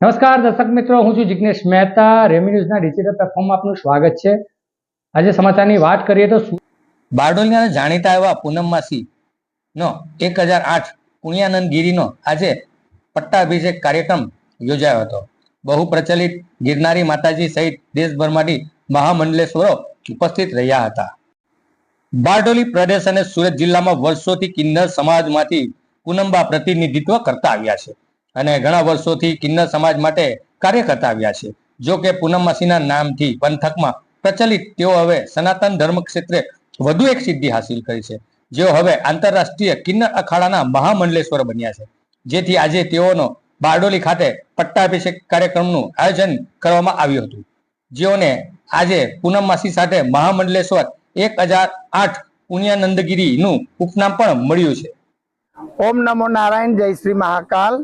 નમસ્કાર દર્શક મિત્રો, હું છું જિગ્નેશ મહેતા. રેમી ન્યૂઝના ડિજિટલ પ્લેટફોર્મમાં આપનું સ્વાગત છે. આજે સમાચારની વાત કરીએ તો બારડોલીના જાણીતા એવા પૂનમ માસી નો એક હજાર આઠ પુણ્યાનંદ ગીરીનો આજે પટ્ટાભિષેક કાર્યક્રમ યોજાયો હતો. બહુ પ્રચલિત ગિરનારી માતાજી સહિત દેશભરમાંથી મહામંડલેશ્વરો ઉપસ્થિત રહ્યા હતા. બારડોલી પ્રદેશ અને સુરત જિલ્લામાં વર્ષોથી કિન્નર સમાજમાંથી પૂનમબા પ્રતિનિધિત્વ કરતા આવ્યા છે. અને ઘણા વર્ષોથી કિન્નર સમાજ માટે કાર્ય કરતા આવ્યા છે. જો કે પૂનમ માસીના નામથી પંથકમાં પ્રચલિત તેઓ હવે સનાતન ધર્મ ક્ષેત્રે વધુ એક સિદ્ધિ હાસિલ કરી છે. જેઓ હવે આંતરરાષ્ટ્રીય કિન્નર અખાડાના મહામંડલેશ્વર બન્યા છે. જેથી આજે તેઓનો બારડોલી ખાતે પટ્ટાભિષેક કાર્યક્રમનું આયોજન કરવામાં આવ્યું હતું. જેઓને આજે પૂનમ માસી સાથે મહામંડલેશ્વર એક હજાર આઠ પુણ્યાનંદગીરીનું ઉપનામ પણ મળ્યું છે. ઓમ નમો નારાયણ, જય શ્રી મહાકાલ.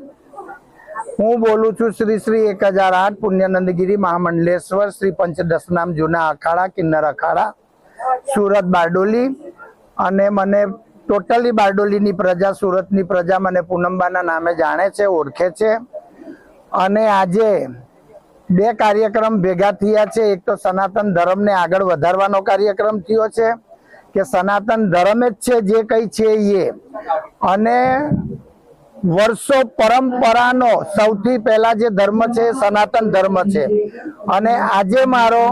હું બોલું છું શ્રી શ્રી એક હજાર આઠ પુણ્યનંદગીરી મહામંડલેશ્વર શ્રી પંચદશનામ જૂના અખાડા, કિન્નર અખાડા, સુરત બારડોલી. અને મને ટોટલી બારડોલીની પ્રજા, સુરતની પ્રજા મને પૂનમબાના નામે જાણે છે, ઓળખે છે. અને આજે બે કાર્યક્રમ ભેગા થયા છે. એક તો સનાતન ધર્મને આગળ વધારવાનો કાર્યક્રમ થયો છે, કે સનાતન ધર્મ જ છે જે કઈ છે એ. અને વર્ષો પરંપરાનો સૌથી પહેલા જે ધર્મ છે સનાતન ધર્મ છે. અને આજે મારો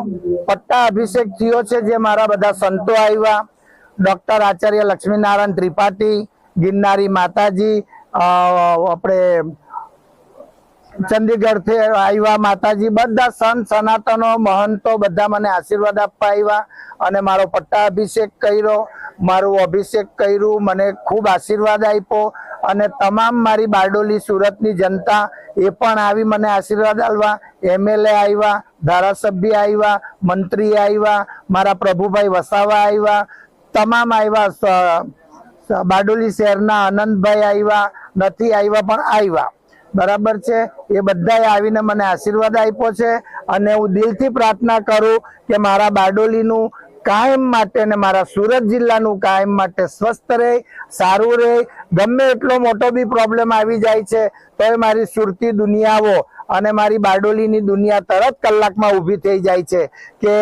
પટ્ટા અભિષેક થયો છે જે મારા બધા સંતો આવ્યા. ડોક્ટર આચાર્ય લક્ષ્મીનારાયણ ત્રિપાઠી, ગિરનારી માતાજી આપણે ચંદીગઢથી આવ્યા માતાજી, બધા સંત, સનાતનો, મહંતો બધા મને આશીર્વાદ આપવા આવ્યા અને મારો પટ્ટા અભિષેક કર્યો. મારું અભિષેક કર્યું, મને ખૂબ આશીર્વાદ આપ્યો. અને તમામ મારી બારડોલી સુરતની જનતા એ પણ આવી મને આશીર્વાદ આલવા, એમએલએ આવ્યા, ધારાસભ્ય આવ્યા, મંત્રી આવ્યા, મારા પ્રભુભાઈ વસાવા આવ્યા, તમામ આવ્યા બારડોલી શહેરના આનંદભાઈ આવ્યા, નથી આવ્યા પણ આવ્યા. બરાબર છે? એ બધાએ આવીને મને આશીર્વાદ આપ્યો છે અને હું દિલથી પ્રાર્થના કરું કે મારા બારડોલીનું કાયમ માટે ને મારા સુરત જિલ્લાનું કાયમ માટે સ્વસ્થ રહે, સારું રહે. ગમે એટલો મોટો બી પ્રોબ્લેમ આવી જાય છે તો એ મારી સુરતી દુનિયાઓ અને મારી બારડોલીની દુનિયા તરત કલાકમાં ઊભી થઈ જાય છે કે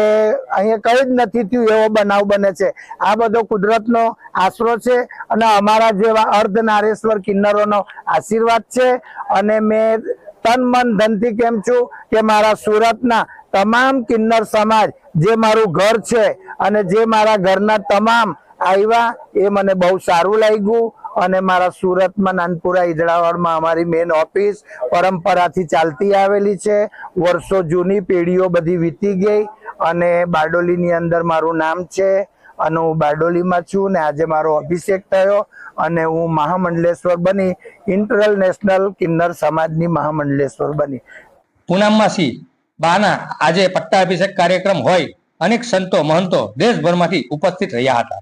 અહીંયા કઈ જ નથી થયું એવો બનાવ બને છે. આ બધો કુદરતનો આશરો છે અને અમારા જેવા અર્ધ નારેશ્વર કિન્નરોનો આશીર્વાદ છે અને મેં તન મન ધનથી કેમ છું કે મારા સુરતના તમામ કિન્નર સમાજ જે મારું ઘર છે અને જે મારા ઘરના તમામ આવ્યા, એ મને બહુ સારું લાગ્યું. અને મારા સુરતમાં નાનપુરા ઈદડાવાડમાં અમારી મેન ઓફિસ પરંપરાથી ચાલતી આવેલી છે. વર્ષો જૂની પેઢીઓ બધી વીતી ગઈ અને બારડોલીની અંદર મારું નામ છે અને હું બારડોલીમાં છું ને આજે મારો અભિષેક થયો અને હું મહામંડલેશ્વર બની ઇન્ટરનેશનલ કિન્નર સમાજની મહામંડલેશ્વર બની. પૂનમમાં પૂનમમાસી બાના, આજે પટ્ટાભિષેક કાર્યક્રમ હોય અનેક સંતો મહંતો દેશભરમાંથી ઉપસ્થિત રહ્યા હતા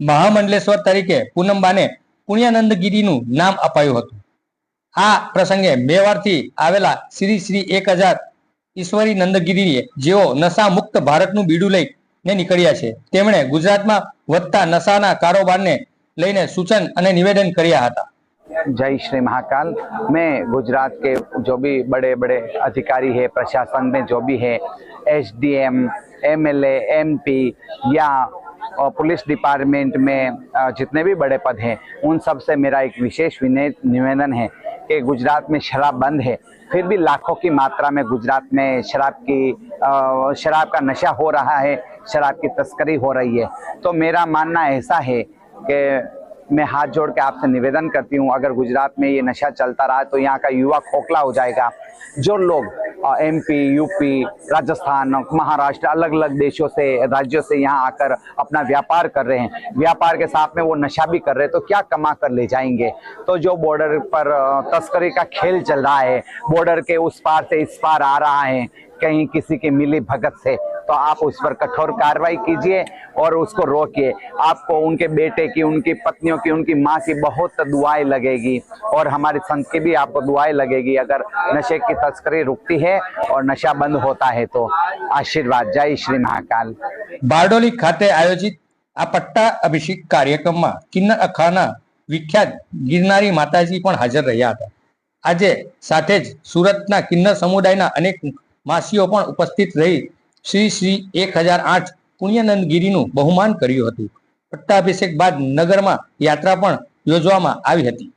મહામંડલેશ્વર તરીકે પૂનમબાને પુણ્યાનંદગીરીનું નામ અપાયું હતું આ પ્રસંગે મેવાડથી આવેલા શ્રી શ્રી એક હજાર ઈશ્વરી નંદગીરીએ જેઓ નશા મુક્ત ભારતનું બીડું લઈને નીકળ્યા છે તેમણે ગુજરાતમાં વધતા નશાના કારોબારને લઈને સૂચન અને નિવેદન કર્યા હતા जय श्री महाकाल मैं गुजरात के जो भी बड़े बड़े अधिकारी है प्रशासन में जो भी है S D M M L M P या अ, पुलिस डिपार्टमेंट में जितने भी बड़े पद हैं उन सबसे मेरा एक विशेष निवेदन है कि गुजरात में शराब बंद है। फिर भी लाखों की मात्रा में गुजरात में शराब की शराब का नशा हो रहा है शराब की तस्करी हो रही है। तो मेरा मानना ऐसा है कि मैं हाथ जोड़ के आपसे निवेदन करती हूँ अगर गुजरात में ये नशा चलता रहा तो यहाँ का युवा खोखला हो जाएगा। जो लोग एमपी यूपी राजस्थान, महाराष्ट्र अलग अलग देशों से, राज्यों से यहाँ आकर अपना व्यापार कर रहे हैं। व्यापार के साथ में वो नशा भी कर रहे हैं तो क्या कमा कर ले जाएँगे? तो जो बॉर्डर पर तस्करी का खेल चल रहा है बॉर्डर के उस पार से इस पार आ रहा है, कहीं किसी के मिली भगत से तो आप उस पर कठोर कार्रवाई कीजिए और उसको रोकिए आपको उनके बेटे की उनकी पत्नियों की उनकी माँ की बहुत दुआएं लगेगी और हमारे संत की भी आपको दुआएं लगेगी अगर नशे की तस्करी रुकती है और नशा बंद होता है तो आशीर्वाद जय श्री महाकाल બારડોલી ખાતે આયોજિત આ પટ્ટા અભિષેક કાર્યક્રમમાં કિન્નર અખાના વિખ્યાત ગિરનારી માતાજી પણ હાજર રહ્યા હતા આજે સાથે જ સુરતના કિન્નર સમુદાયના અનેક માસીઓ પણ ઉપસ્થિત રહી શ્રી શ્રી એક હજાર આઠ પુણ્યાનંદ ગીરીનું બહુમાન કર્યું હતું. પટ્ટાભિષેક બાદ નગરમાં યાત્રા પણ યોજવામાં આવી હતી.